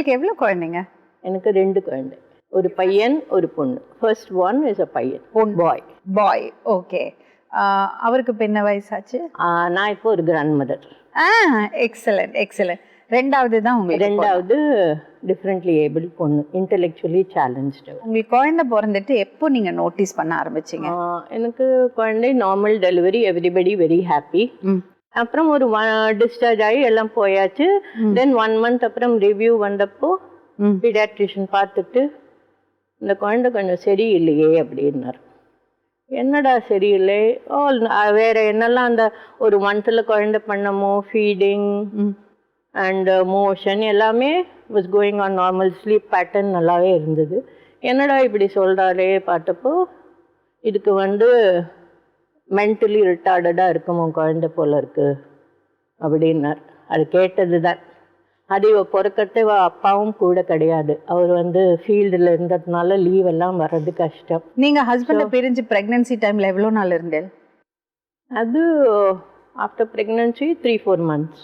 உங்களுக்கு எவ்வளோ குழந்தைங்க? எனக்கு ரெண்டு குழந்தை. ஒரு பையன் ஒரு பொண்ணு. ஃபர்ஸ்ட் ஒன் இஸ் அ பையன். பொன் பாய் பாய் ஓகே அவருக்கு இப்ப என்ன வயசாச்சு? நான் இப்போ ஒரு கிராண்ட் மதர் ஆ எக்ஸலண்ட் எக்ஸலண்ட் ரெண்டாவது தான் உங்களுக்கு ரெண்டாவது டிஃப்ரெண்ட்லி ஏபிள் பொண்ணு. இன்டெலெக்சுவலி சேலஞ்சு உங்களுக்கு குழந்தை பிறந்துட்டு எப்போ நீங்க நோட்டீஸ் பண்ண ஆரம்பிச்சீங்க? எனக்கு குழந்தை normal delivery everybody very happy. அப்புறம் ஒரு டிஸ்சார்ஜ் ஆகி எல்லாம் போயாச்சு. தென் ஒன் மந்த் அப்புறம் ரிவ்யூ வந்தப்போ ம். பீடியாட்ரிஷியன் பார்த்துட்டு இந்த குழந்தை கொஞ்சம் சரியில்லையே அப்படின்னார். என்னடா சரியில்லை? ஓ வேற என்னெல்லாம் அந்த ஒரு மந்த்தில் குழந்தை பண்ணமோ ஃபீடிங். அண்ட் மோஷன் எல்லாமே was going on normal sleep pattern நல்லாவே இருந்தது. என்னடா இப்படி சொல்கிறாரே பார்த்தப்போ இதுக்கு வந்து மென்டலி ரிட்டார்டடாக இருக்கும் உன் குழந்தை போல இருக்கு அப்படின்னார். அது கேட்டது தான் அது இவ பிறக்கறது இவ அப்பாவும் கூட கிடையாது. அவர் வந்து ஃபீல்டில் இருந்ததுனால லீவ் எல்லாம் வர்றது கஷ்டம். நீங்க ஹஸ்பண்ட பிரிஞ்சு பிரெக்னன்சி டைம்ல எவ்வளோ நாள் இருந்தேன் அது after pregnancy three four months